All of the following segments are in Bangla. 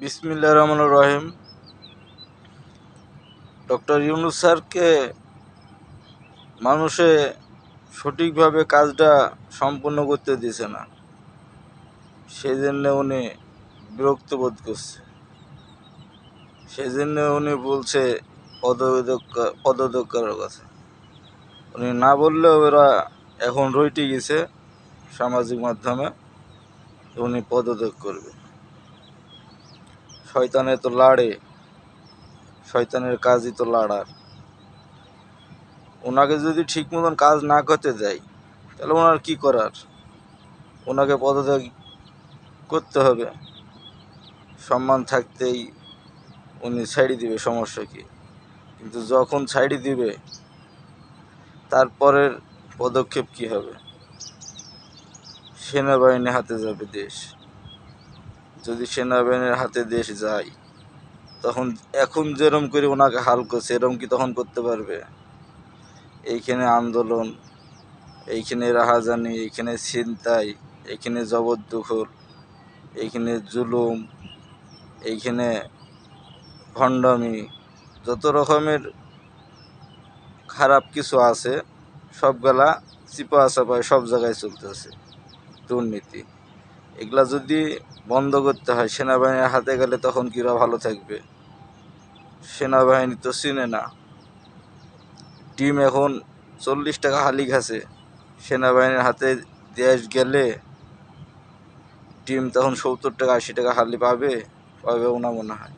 বিসমিল্লা রহমান রহিম। ডক্টর ইউনুস স্যারকে মানুষে সঠিকভাবে কাজটা সম্পূর্ণ করতে দিছে না। সেই জন্য উনি বিরক্ত বোধ করছে। সেই জন্য উনি বলছে পদত্যাগ করার কথা উনি না বললেও ওরা এখন রইটে গেছে সামাজিক মাধ্যমে, উনি পদত্যাগ করবে। শয়তানে তো লাড়ে, শয়তানের কাজই তো লাড়ার। ওনাকে যদি ঠিক মতন কাজ না করতে দেয়, তাহলে ওনার কি করার? ওনাকে পদত্যাগ করতে হবে। সম্মান থাকতেই উনি ছাড়ি দিবে সমস্যা কি কিন্তু যখন ছাড়ি দিবে তারপরের পদক্ষেপ কি হবে? সেনাবাহিনী হাতে যাবে দেশ। যদি সেনাবাহিনীর হাতে দেশ যায়, তখন এখন যেরম করে ওনাকে হাল করছে, এরম কি তখন করতে পারবে? এইখানে আন্দোলন, এইখানে রাহাজানি, এইখানে ছিনতাই, এইখানে জবরদখল, এইখানে জুলুম, এইখানে ভণ্ডামি, যত রকমের খারাপ কিছু আছে, সবগুলা চিপা চাপায় সব জায়গায় চলতেছে। দুর্নীতি। এগুলা যদি বন্ধ করতে হয়, সেনাবাহিনীর হাতে গেলে তখন কিরা ভালো থাকবে? সেনাবাহিনী তো চিনে না। টিম এখন চল্লিশ টাকা হালি খাছে সেনাবাহিনীর হাতে দেশ গেলে ডিম তখন সত্তর টাকা, আশি টাকা হালি পাবে পাবেও না মনে হয়।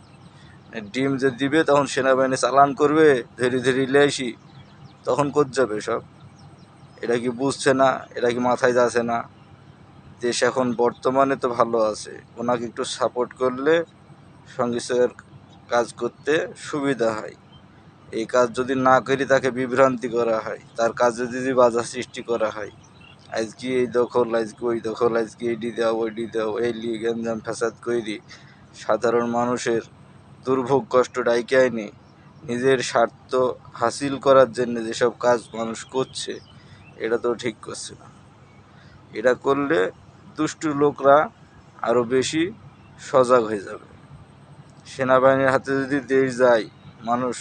ডিম যে দিবে তখন সেনাবাহিনী চালান করবে, ধীরে ধীরে ইলেসি তখন কোথ যাবে সব? এটা কি বুঝছে না? এটা কি মাথায় যাচ্ছে না? দেশ এখন বর্তমানে তো ভালো আছে। ওনাকে একটু সাপোর্ট করলে সংশ্লিষ্টের কাজ করতে সুবিধা হয়। এই কাজ যদি না করি তাকে বিভ্রান্তি করা হয়। তার কাজে যদি বাধা সৃষ্টি করা হয়। আজকে এই দখল, আজকে ওই দখল, আজকে এইটি দাও ওইটি দাও, এই লিয়ে গেঞ্জাম ফ্যাসাদ করি সাধারণ মানুষের দুর্ভোগ কষ্ট ডাইকে আইনি। নিজের স্বার্থ হাসিল করার জন্য যেসব কাজ মানুষ করছে, এটা তো ঠিক করছে না। এটা করলে দুষ্টু লোকরা আরও বেশি সজাগ হয়ে যাবে। সেনাবাহিনীর হাতে যদি দেশ যায়, মানুষ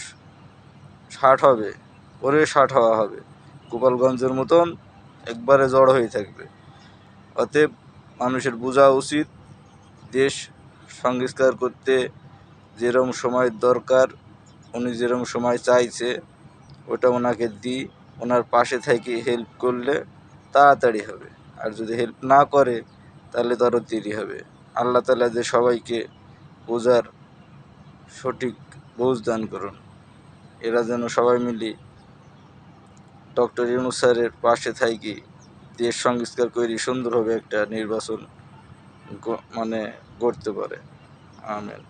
ষাট হবে, ওরে ষাট হওয়া হবে। গোপালগঞ্জের মতন একবারে জড় হয়ে থাকবে। অতএব মানুষের বোঝা উচিত দেশ সংস্কার করতে যেরম সময় দরকার, উনি যেরম সময় চাইছে, ওটা ওনাকে দিই, ওনার পাশে থেকে হেল্প করলে তাড়াতাড়ি হবে। আর যদি হেল্প না করে, তাহলে তো দেরি হবে। আল্লাহ তালা যে সবাইকে বোঝার সঠিক বোঝ দান করুন। এরা যেন সবাই মিলে ডক্টর ইউনুস স্যারের পাশে থাকি দেশ সংস্কার করে সুন্দরভাবে একটা নির্বাচন মানে গড়তে পারে। আমেন।